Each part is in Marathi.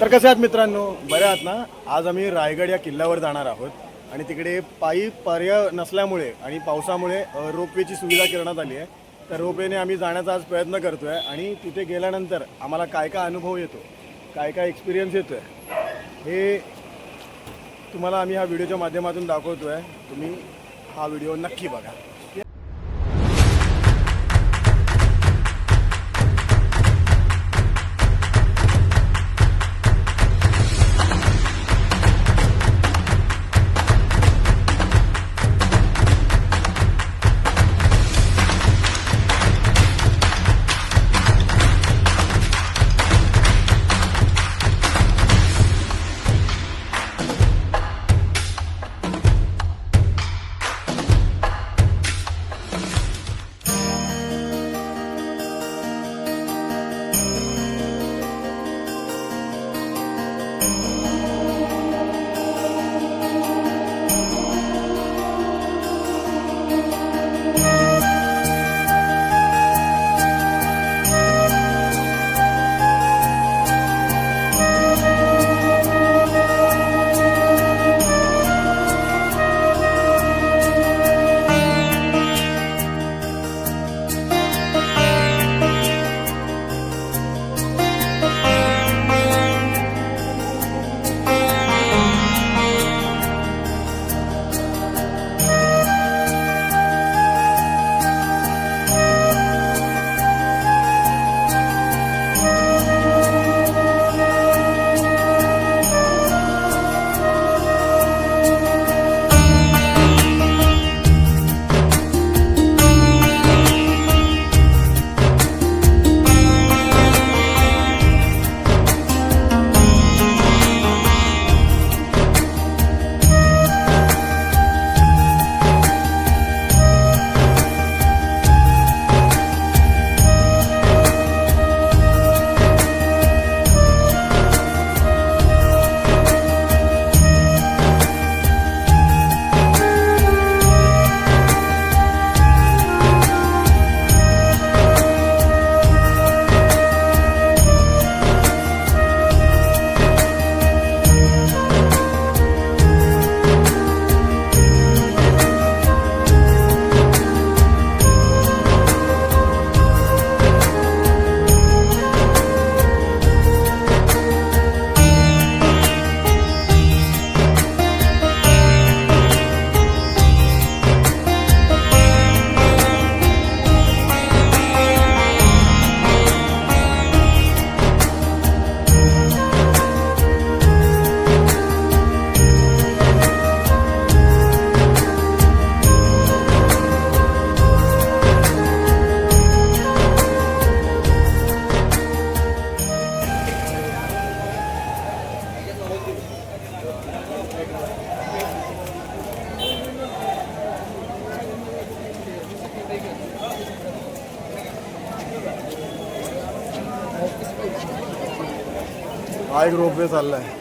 तर कसे आहात मित्रांनो? बरे आहात ना? आज आम्ही रायगड या किल्ल्यावर जाणार आहोत. आणि तिकडे पायी पर्याय नसल्यामुळे आणि पावसामुळे रोपवेची सुविधा करण्यात आली आहे. तर रोपवेने आम्ही जाण्याचा आज प्रयत्न करतो आहे आणि तिथे गेल्यानंतर आम्हाला काय काय अनुभव येतो काय काय एक्सपिरियन्स येतो आहे हे तुम्हाला आम्ही हा व्हिडिओच्या माध्यमातून दाखवतो आहे तुम्ही हा व्हिडिओ नक्की बघा.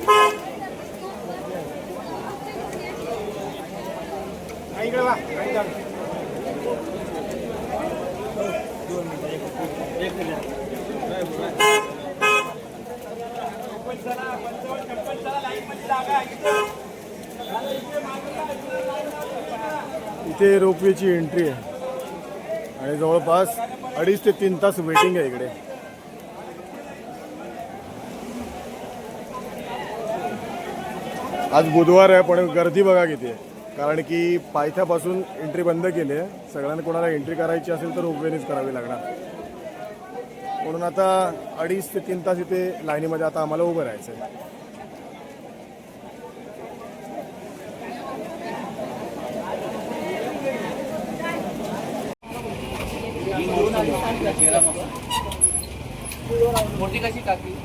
हा एक रोपवे चाललाय इथे रोपवेची एंट्री आहे. आणि जवळपास अडीच ते तीन तास वेटिंग आहे इकडे. आज बुधवार आहे पण गर्दी बघा किती आहे. कारण की पायथ्यापासून एंट्री बंद केली आहे. सगळ्यांना कोणाला एंट्री करायची असेल तर रोपवेनेच करावी लागणार. म्हणून आता अडीच ते तीन तास इथे लाईनीमध्ये आता आम्हाला उभं राहायचं आहे मोठी कशी टाकी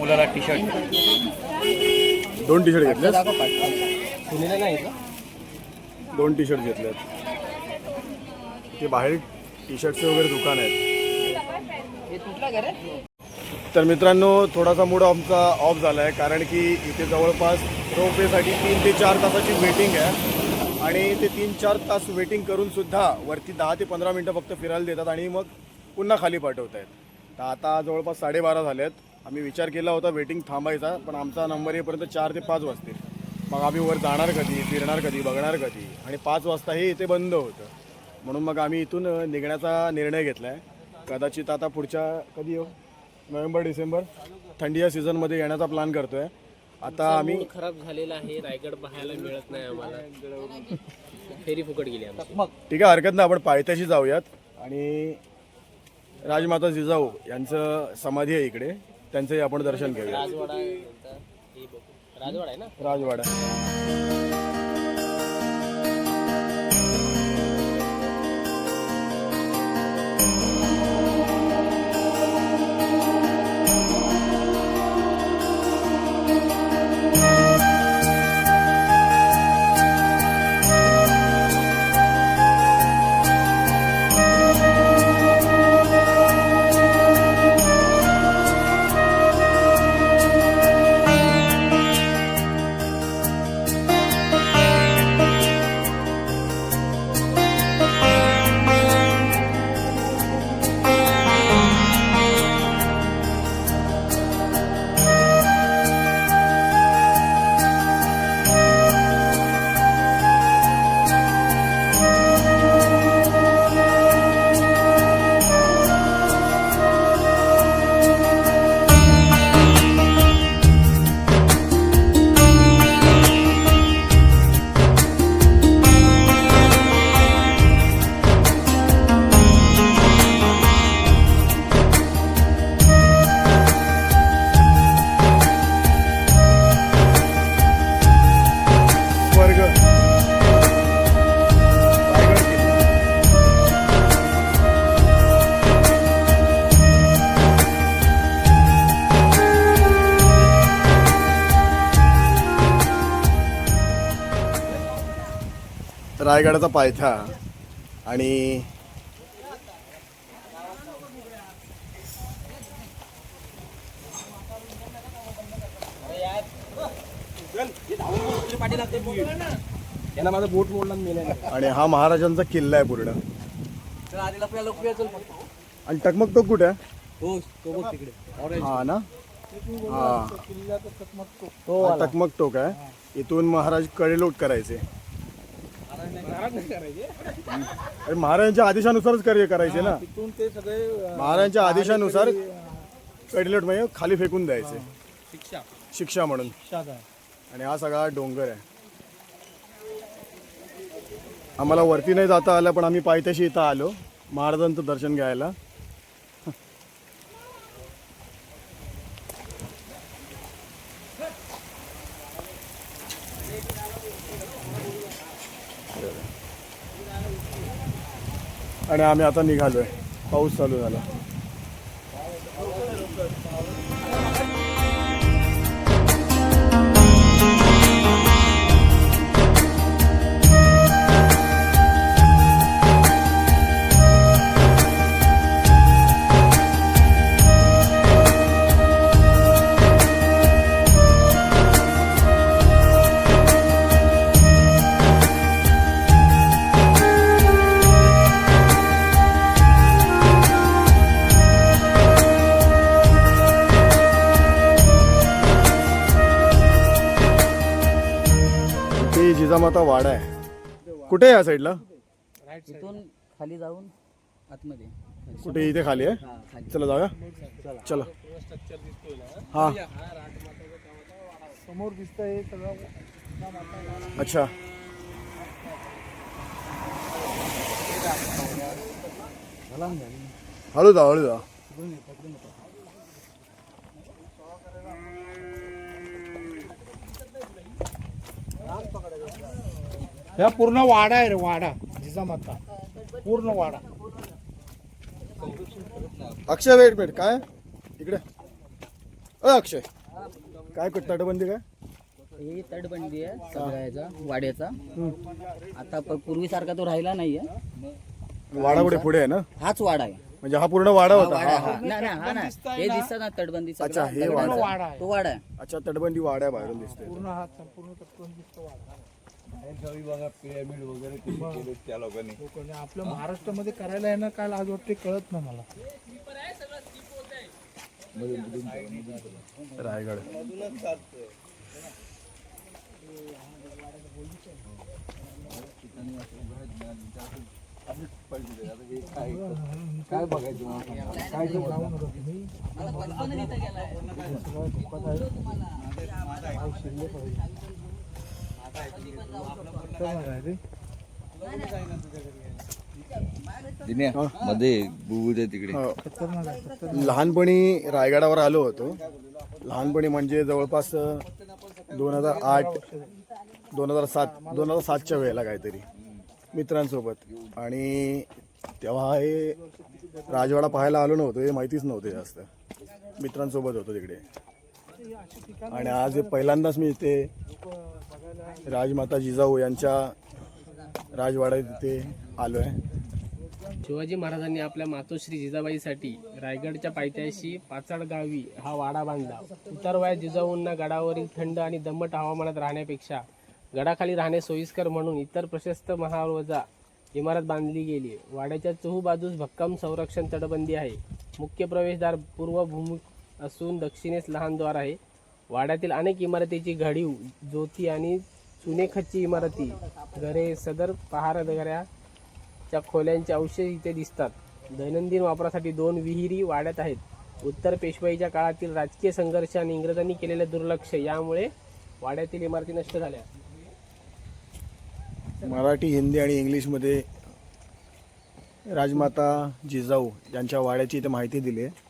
मुलाला टी शर्ट दोन टी शर्ट घेतले सुनीला नाही दोन टी शर्ट घेतलेत ते बाहेर टी शर्टचे वगैरे दुकान आहेत. हे तर मित्रांनो थोडासा मूड आमचा ऑफ झाला आहे कारण की इथे जवळपास रोपवेसाठी तीन ते चार तासाची वेटिंग आहे. आणि ते तीन चार तास वेटिंग करून सुद्धा वरती दहा ते पंधरा मिनटं फक्त फिरायला देतात आणि मग पुन्हा खाली पाठवत आहेत तर आता जवळपास साडेबारा झालेत. आम्ही विचार केला होता वेटिंग थांबायचा पण आमचा नंबर येईपर्यंत चार ते पाच वाजतील. मग आम्ही वर जाणार कधी फिरणार कधी बघणार कधी? आणि पाच वाजता हे इथे बंद होतं. म्हणून मग आम्ही इथून निघण्याचा निर्णय घेतला आहे कदाचित आता पुढच्या कधी येऊ नोव्हेंबर डिसेंबर? थंडीच्या सीझनमध्ये येण्याचा प्लॅन करतो आहे आता आम्ही खराब झालेला आहे रायगड पाहायला मिळत नाही आम्हाला. फेरी फुकट गेली आमची. ठीक आहे हरकत नाही आपण पायथ्याशी जाऊयात. आणि राजमाता जिजाऊ यांचं समाधी आहे इकडे. त्यांचंही आपण दर्शन घेऊया. राजवाडा? हे आहे ना? राजवाडा. रायगडाचा पायथा आणि त्यांना माझा बोट मोडला आणि हा महाराजांचा किल्ला आहे पूर्ण. आणि टकमक तो कुठे? आहे? हो तो बघ तिकडे. हा ना? हा. हा, टकमक टोक आहे इथून महाराज कडेलोट करायचे. अरे महाराजांच्या आदेशानुसारच कार्य करायचे ना. तिथून ते सगळे महाराजांच्या आदेशानुसार कडेलोट म्हणजे खाली फेकून द्यायचे. शिक्षा. शिक्षा म्हणून. आणि हा सगळा डोंगर आहे. आम्हाला वरती नाही जाता आलं पण आम्ही पायथ्याशी इथं आलो महाराजांचं दर्शन घ्यायला. आणि आम्ही आता निघालो आहे पाऊस चालू झाला. ते जिजामाता वाडा आहे. कुठे आहे या साईडला? इथून खाली जाऊन आतमध्ये. कुठे? इथे खाली आहे? हा चला जाऊया. चला. हा. समोर दिसतंय सगळं. अच्छा. हळू जा हळू जा. ह्या पूर्ण वाडा आहे रे वाडा. जिजामाता. पूर्ण वाडा. अक्षय वेट वेट काय? इकडे. अ अक्षय. काय क- तटबंदी काय? ही तटबंदी आहे सगळ्याचा वाड्याचा. आता प- पूर्वीसारखा तो राहिला नाहीये. वाडा कुठे पुढे आहे ना? हाच वाडा आहे. म्हणजे हा पूर्ण वाडा हा होता. वाडा हा हा. नाही नाही, हा नाही. हे दिसतं ना तटबंदी सगळं. अच्छा, हे. वाडा. वाडा आहे. तो वाडा आहे. अच्छा तटबंदी वाड्या बाहेरून दिसते पूर्ण हा संपूर्ण तटबंद दिसतो वाडा लोकांनी. आपल्या महाराष्ट्रामध्ये करायला येणं काय लाज वाटते कळत नाही मला. रायगड. बुबुच्या तिकडे हो. लहानपणी रायगडावर आलो होतो. लहानपणी म्हणजे जवळपास दोन हजार आठ दोन हजार सात दोन हजार सातच्या वेळेला काहीतरी मित्रांसोबत. आणि तेव्हा हे राजवाडा पाहायला आलो नव्हतो हे माहितीच नव्हते जास्त. मित्रांसोबत होतो तिकडे. आणि आज पहिल्यांदाच मी इथे राजमाता जिजाऊ यांच्या राजवाड्यात इथे आलो आहे शिवाजी महाराजांनी आपल्या मातोश्री जिजाबाईसाठी रायगडच्या पायथ्याशी पाचाड गावी हा वाडा बांधला. उतारवाया जिजाऊंना गडावरील थंड आणि दमट हवामानात राहण्यापेक्षा गडाखाली राहणे सोयीस्कर म्हणून इतर प्रशस्त महावजा इमारत बांधली गेली. वाड्याच्या चहू बाजूस भक्कम संरक्षण तटबंदी आहे. मुख्य प्रवेशद्वार पूर्व भूमुख असून दक्षिणेस लहान द्वार आहे. वाड्यातील अनेक इमारतीची घडीव ज्योती आणि चुनेखच्ची इमारती घरे सदर पहारदऱ्याच्या खोल्यांचे अवशेष इथे दिसतात. दैनंदिन वापरासाठी दोन विहिरी वाड्यात आहेत. उत्तर पेशवाईच्या काळातील राजकीय संघर्ष आणि इंग्रजांनी केलेले दुर्लक्ष यामुळे वाड्यातील इमारती नष्ट झाल्या. मराठी हिंदी आणि इंग्लिशमध्ये राजमाता जिजाऊ यांच्या वाड्याची इथे माहिती दिली आहे.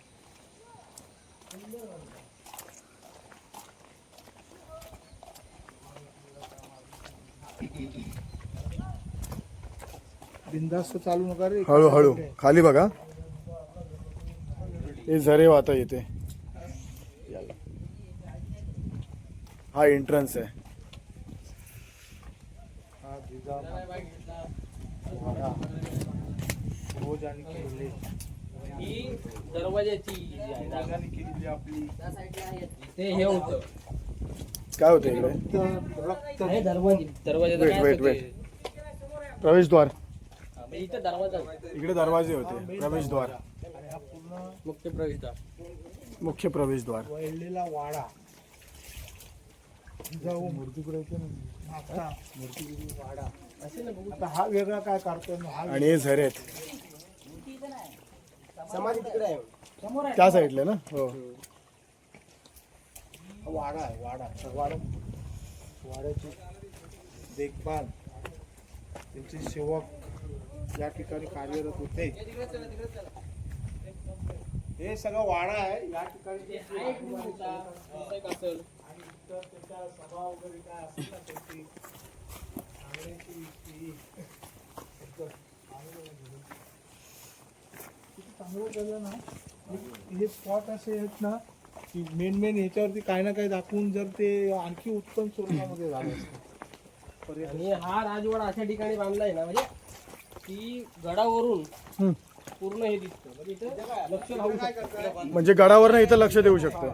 बिंदास्त चालू नका रे. हळूहळू. खाली बघा. हे झरे वाहता येते हा एंट्रन्स आहे. हा जिजामाता वाडा रोज आणि किल्ले ही दरवाजाची राजाने केलेली आपली. ते हे होतं. काय होतं इकडे? तर रक्त. हे दरवाजे? प्रवेशद्वार. इथं दरवाजा आहे. इकडे दरवाजे होते प्रवेशद्वार. आणि हा पूर्ण मुख्य प्रवेशद्वार. मुख्य प्रवेशद्वार. वळलेला वाडा. मूर्तीकडे वाडा. असे ना बघू. हा वेगळा काय ना हा आणि हे झरे आहेत. त्या साईडला ना? हो. हा वाडा आहे वाडा. वाडा वाड्याची देखभाल. त्यांचे सेवक. या ठिकाणी कार्यरत होते. हे सगळं वाडा आहे. या ठिकाणी असेल. आणि इतर त्याच्या सभा वगैरे काय असेल ना त्यांची सांगण्याची ती एकदम चांगलं झालं. ना. हे- स्पॉट असे आहेत ना की मेन मेन ह्याच्यावरती काही ना काही दाखवून जर ते आणखी उत्तम स्वरूपामध्ये झालं असतं. आणि हा राजवाडा अशा ठिकाणी बांधलाय ना म्हणजे की गडावरून हम्म. पूर्ण हे दिसतं. म्हणजे इथं लक्ष राहू शकतं. म्हणजे गडावर इथं लक्ष देऊ शकतं.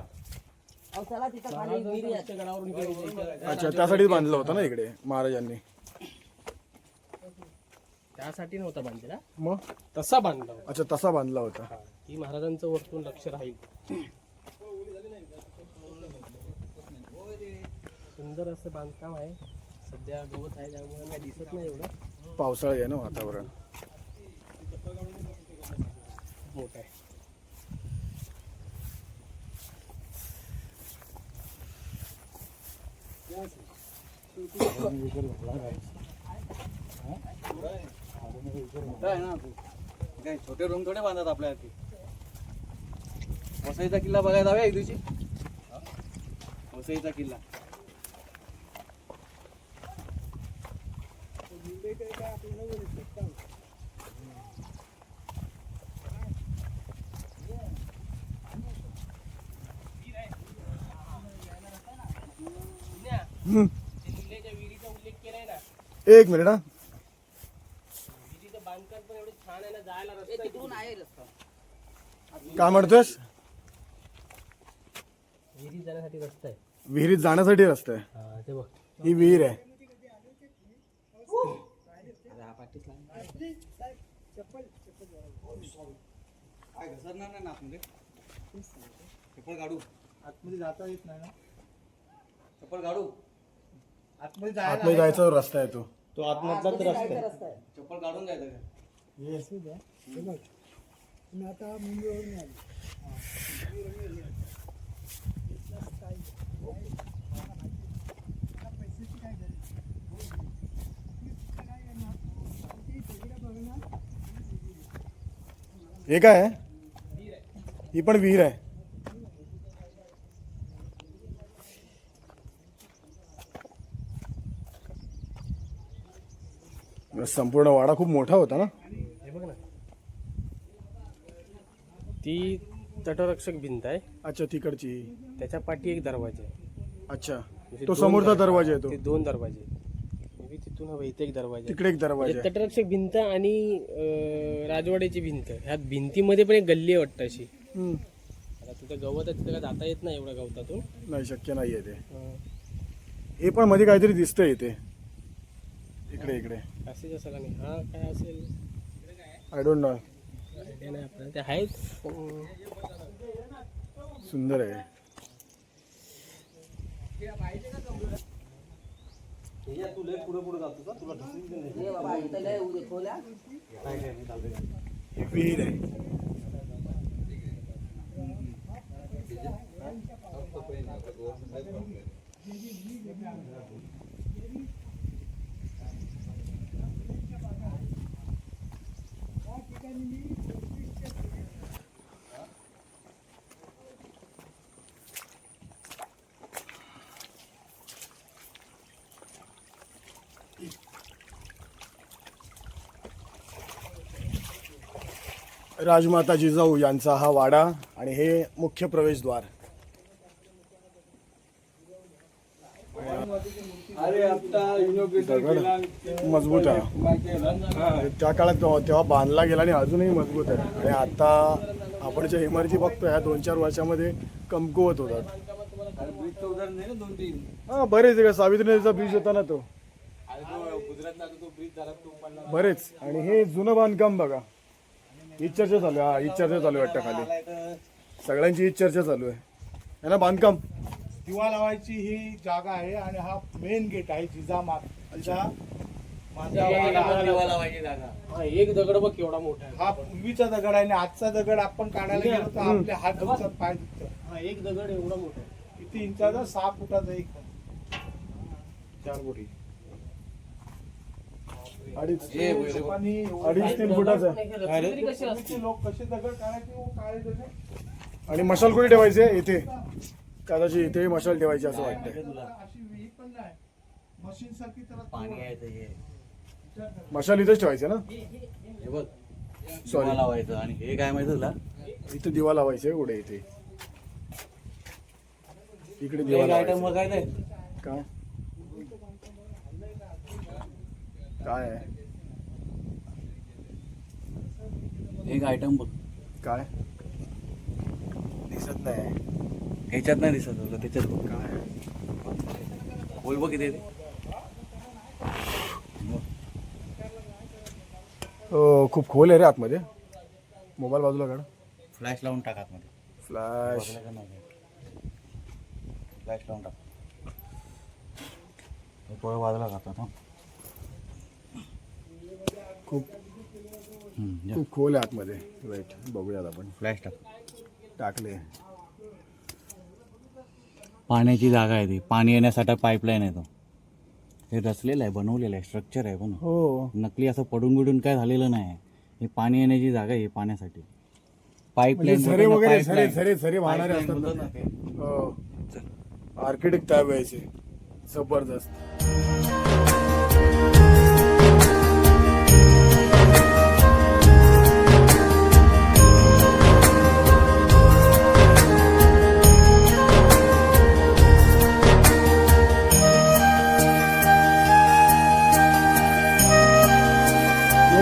अहो, चला तिथं खाली विहिरी आहे. गडावरून इकडे इथं- अच्छा त्यासाठीच बांधलं होतं ना इकडे महाराजांनी. त्यासाठी नव्हता बांधलेला. मग? तसा बांधला होता. अच्छा तसा बांधला होता. की महाराजांचं वरतून लक्ष राहील. सुंदर असं बांधकाम आहे. सध्या गवत आहे त्यामुळे काही दिसत नाही एवढं. पावसाळी आहे ना वातावरण. मोठं आहे काय छोटे रूम थोडे बांधतात आपल्या हाती वसईचा किल्ला बघायला जाऊया एक दिवशी. वसईचा किल्ला हम्म. किल्ल्याच्या विहिरीचा उल्लेख केलाय ना एक मिनिट हा विहिरीचं बांधकाम पण एवढं छान आहे ना जायला हे रस्ता तिकडून आहे रस्ता. काय म्हणतोस विहिरी जाण्यासाठी रस्ता आहे. विहिरीत जाण्यासाठी रस्ता आहे. हा ते बघ. विहीर आहे काय घसरणार नाही ना आपण चप्पल काढू आतमध्ये जाता येत नाही ना. चप्पल काढू आतमध्ये जायला आतमध्ये जायचा रस्ता आहे तो. तो आतमधलाच रस्ता आहे. चप्पल काढून जायचं का? हे असू द्या. हे बघ. तुम्ही आता मुंबईवरून आले. हे. काय आहे ही पण विहीर आहे संपूर्ण वाडा खूप मोठा होता ना? हे ती तटरक्षक भिंत आहे. अच्छा तिकडची. त्याच्या पाठी एक दरवाज़ा आहे. अच्छा. तो समोरचा दरवाज़ा आहे तो. ते दोन दरवाजे आहेत. तिथून हवं इथे एक दरवाजा. आहे. तिकडे एक दरवाजा. म्हणजे आहे तटरक्षक भिंत आणि अं, राजवाड्याची भिंत. ह्या भिंतीमध्ये पण एक गल्ली आहे वाटतं अशी. हम्म. आता तिथे गवत आहे तिथे काय जाता येत नाही एवढ्या गवतातून. नाही शक्य नाहीये ते. अं, हे पण मध्ये काहीतरी दिसतंय इथे. इकडे इकडे. असेच असं का नाही? हा काय असेल? आय डोंट नो नाही आपल्याला. ते आहेत. अं, सुंदर आहे. हे बाबा इथं लय उद्या खोल्या ही विहीर आहे. राजमाता जिजाऊ यांचा हा वाडा आणि हे मुख्य प्रवेशद्वार. मजबूत आहे. त्या काळात तेव्हा बांधला गेला आणि अजूनही मजबूत आहे. आणि आता आपण ज्या इमारती बघतोय ह्या दोन चार वर्षामध्ये कमकुवत होतात. हा बरेच का सावित्री नदीचा ब्रिज होता ना तो. बरेच. आणि हे जुनं बांधकाम बघा. हीच चर्चा चालू आहे. हा हीच चर्चा चालू आहे वाटतं खाली. सगळ्यांची हीच चर्चा चालू आहे. है ना बांधकाम? दिवा लावायची ही जागा आहे आणि हा मेन गेट आहे जागा. हा एक दगड बघ केवढा मोठा आहे. हा पूर्वीचा दगड आहे आणि आजचा दगड आपण काढायला गेलो तर आपले हात दुखतात पाय दुखतात हा एक दगड एवढा मोठा आहे. किती इंचाचा? सहा फुटाचा एक. चार बोटी अडीच हे अडीच तीन फुटाचा लोक कसे दगड काढायचे दगड आणि मशाल कुठे ठेवायचे? इथे. कदाचित इथे मशाल ठेवायची असं हे. मशाल इथेच ठेवायचे ना? हे. दिवा लावायचं. आणि हे काय माहिती तुला? इथे दिवा लावायचे पुढे इथे. इकडे दिवा लावायचे. काय ते काय आहे? एक आयटम बघ काय? दिसत नाही. ह्याच्यात नाही दिसत तुला त्याच्यात बघ काय बोल बघ किती हो खूप खोल आहे रे आतमध्ये. मोबाईल बाजूला काढ. फ्लॅश लावून टाक आतमध्ये. फ्लॅश फ्लॅश लावून टाक. थोडं बाजूला खातात खूप खूप खोल आहे आतमध्ये. राईट बघूयात आपण. फ्लॅश टाक. टाकले. पाण्याची जागा आहे ती. पाणी येण्यासाठी पाईपलाईन आहे तो. हे रचलेलं आहे बनवलेलं आहे स्ट्रक्चर आहे पण. हो. नकली असं पडून बिडून काय झालेलं नाही हे पाणी येण्याची जागा आहे ही पाण्यासाठी. म्हणजे पाईपलाईन झरे वगैरे झरे झरे झरे वाहणारे असतात ना. हो. आर्किटेक्ट त्यावेळेचे जबरदस्त.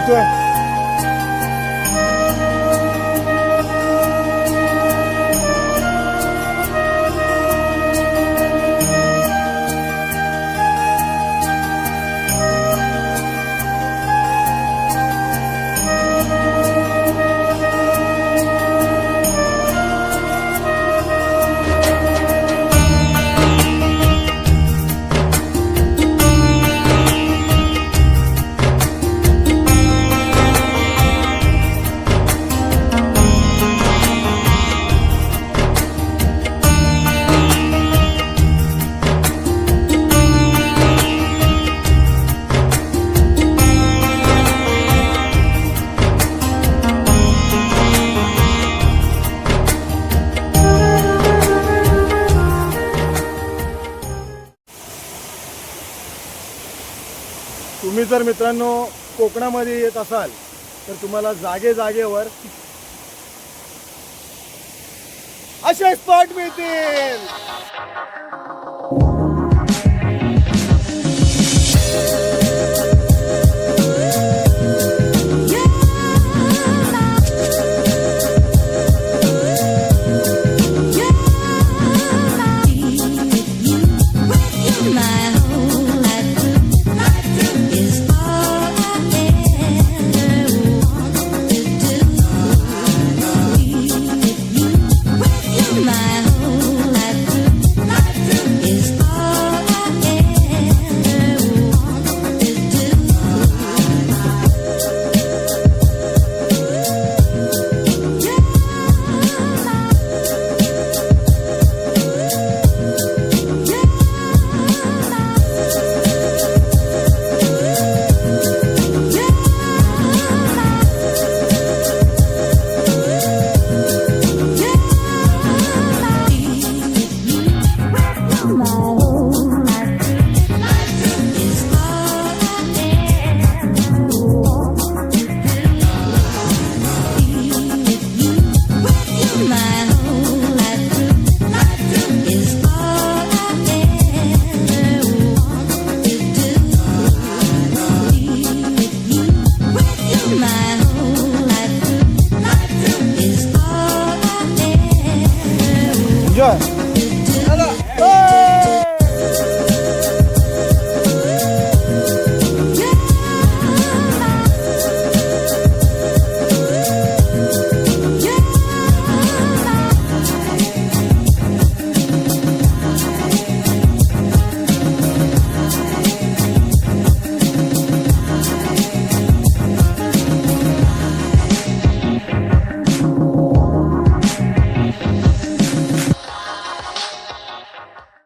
对。जर मित्रांनो कोकणामध्ये येत असाल तर तुम्हाला जागे जागेवर असे स्पॉट मिळतील.